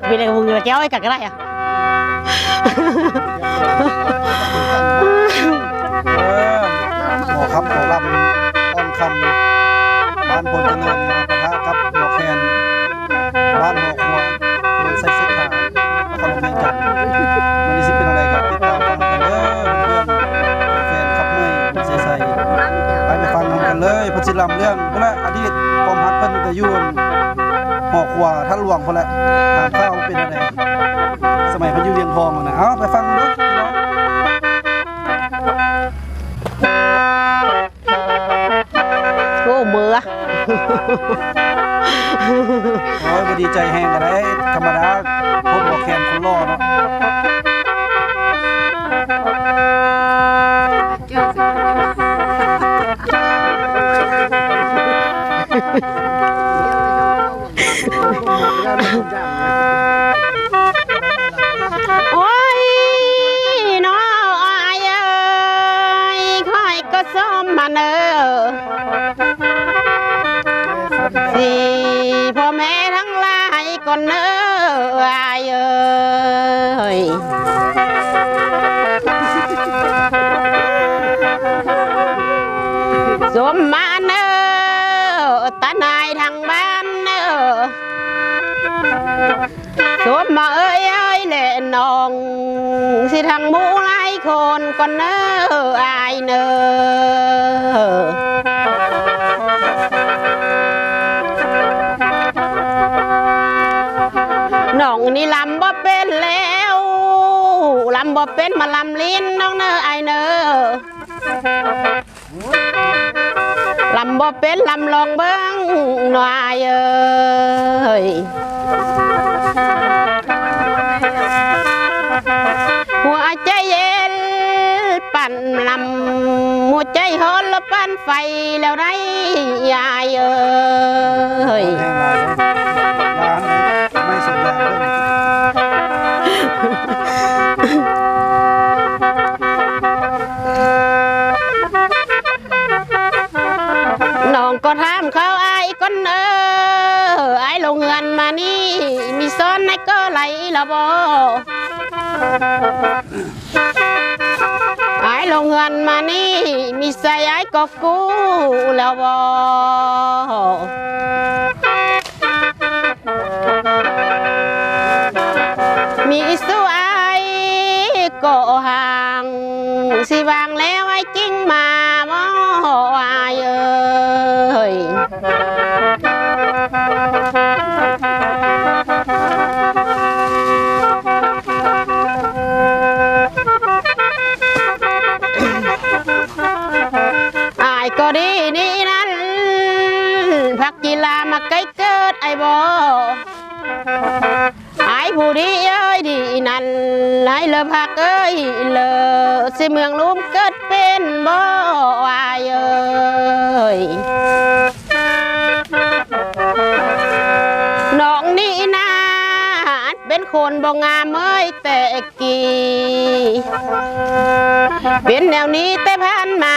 này vì này người kéo ấy cả cái này à เออหมอครับหมอลำอ้อมคำบ้านพลเจริญมาปะทะกับหมอแคนบ้านหมอครัวเมืองไซเซ็ตขานครเวียงจันทร์วันนี้สิเป็นอะไรครับติดตามฟังกันเด้อเพื่อนๆแฟนขับเมื่อยใส่ใส่ไปไปฟังกันเลยเพนสิลำเรื่อง วท่านหลวงพุ่นแหละทางข้าวเป็นอะไรสมัยเพิ่นอยู่เวียงทองนั่นนะเอาไปฟังกันเด้อพี่น้อง ô mưa โอ้ยบ่ดีใจแห้งกันได้ธรรมดาพบบ่แคนคนรอเนาะ สิพ่อแม่ทั้งหลายก่อนเนออายเอ้ยสมมาเนอตานายทางบ้านเนอสมมาเอ้ยเอ้ยเล่นนองสิทางหมูหลายคนก่อนเนออายเนอ น้องนี่ลำบ่เป็นแล้วลำบ่เป็นมาลำลิ้นน้องเนอไอเนอลำบ่เป็นลำลองเบิ้งหน่อยเอ้ยหัวใจเย็นปั่นลำหัวใจฮอนแล้วปั่นไฟแล้วไรยา เออไอ้ลงเงินมานี่ มีซ้อนในก็ไหลละบอไอ้ลงเงินมานี่ มีใส่ไอ้ก็กูแล้วบอมีสู้ไอ้ก็ห่างสิวางแล้วไอ้จริงมาบ่ไอ้เอ้ายก็ดีนี่นั่นพักกีฬามาใกล้เกิดไอ้บ่ไอ้ผู้ดีเอ้ยดีนั่นไอ้เลอพักเอ้ยเลอสิเมืองลุ่มเกิดเป็นบ่อายเอ้ยน้องนี่นาเป็นคนบ่งามเอ้ยแต่กีเป็นแนวนี้แต่ผ่านมา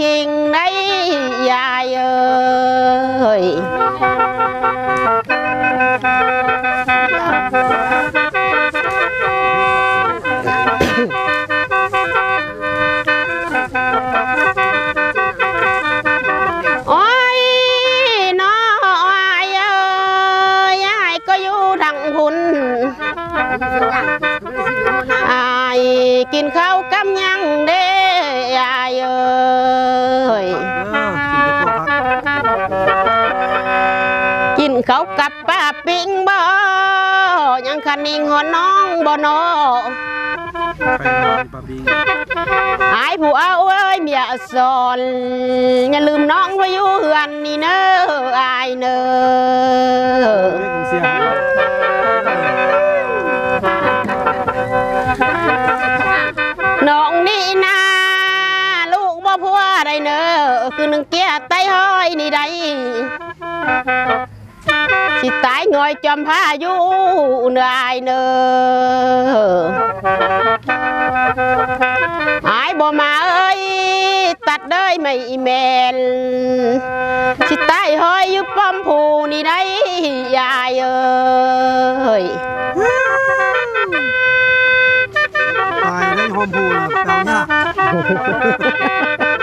ต้องคิงได้ยาย นกับพวกพักกินข้าวกับป้าปิ้งบ่ยยังคันนิงหัวน้องบ่นอไปนอนปาบิงอายผู้เอาเอ้ยเมียสอนอย่าลืมน้องไว้อยู่เฮือนนี่เนออายเนอเรียกของเสียงน้องนี่นาลูกบ่พัวได้เนอคือหนึ่งเกียไตห้อยนี่ได้ สิตายงอยจอมพาอยู่เนออายเนออายบ่มาเอ้ยตัดเด้ยไม่แมนสิตายห้อยอยู่ป้อมผูนี่ได้ยายเอ้ยตายได้โฮมพูนะแปลวยาก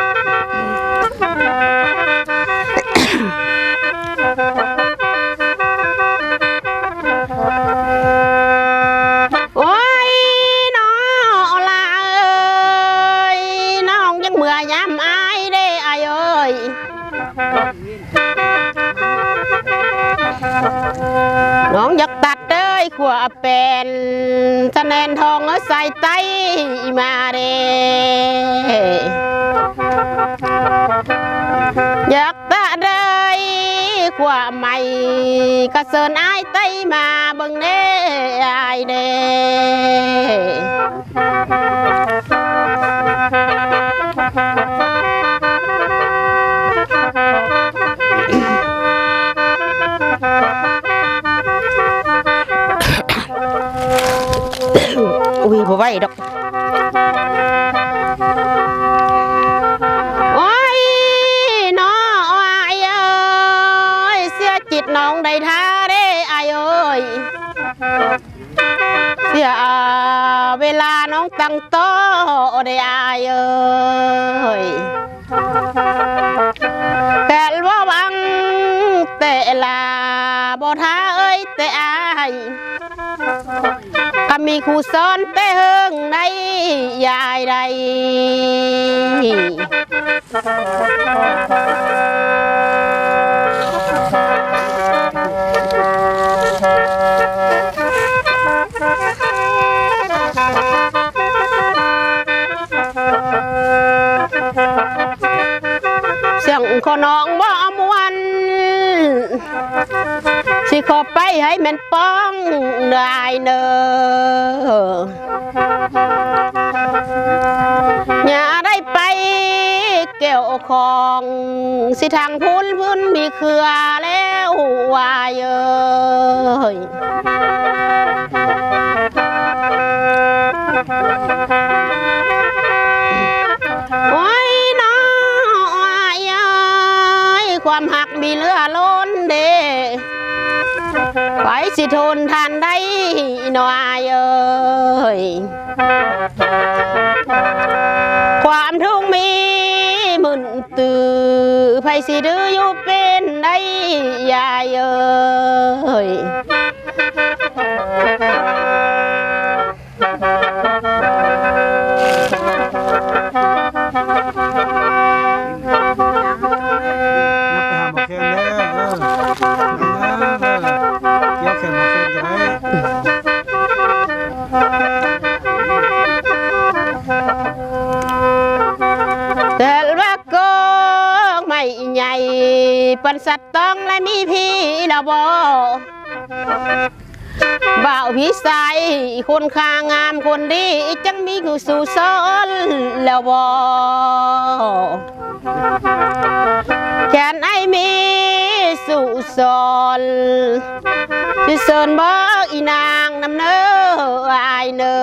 เด้ยขวบเป็นสะแนนทองใส่ไตมาเรอยากตัดเด้ยขวบใหม่กระเซินอายไตมาเบิ่งเด้อายเด้ เสียเวลาน้องตั้งโตได้อายเอ้ยแต่ว่าบังแต่ลาบ่ท้าเอ้ยแต่อายก็มีครูสอนแต่เฮิงในยายใด ขอน้องบ่มวนสิขอไปให้แม่นป้องได้เนออย่าได้ไปเกี่ยวของสิทางพุ้นพื้นมีเครือแล้ววายเอ้ย มีเลือล้นเด้ไปสิทนทานได้น้อยเอ้ยความทุกข์มีมึนตือไผสิดื้ออยู่เป็นได้ยายเอ้ย พี่ละบอบ่าวพี่ใสคนคางามคนดี จังมีกูสู่ซอนแล้วบอแขนไอมีสู่ซอนสิเซินบอกอีนางนำเนออายเนอ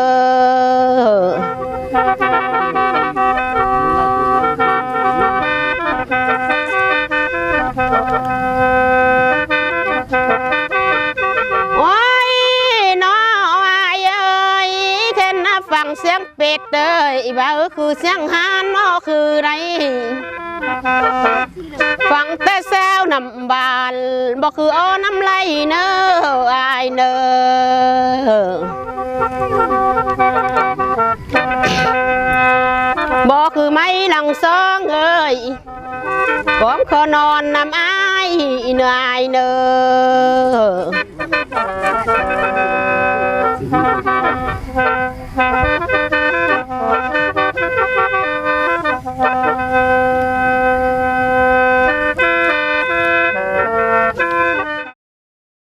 ดเด้อบ่คือเสียงฮานนอคือไรฟังแต่แซวนำบานบ่คืออ้อนำไหลเนออายเนอบอกคือไม่หลังซองเอ้ยผมขอนอนนำไอายเนออยเนอ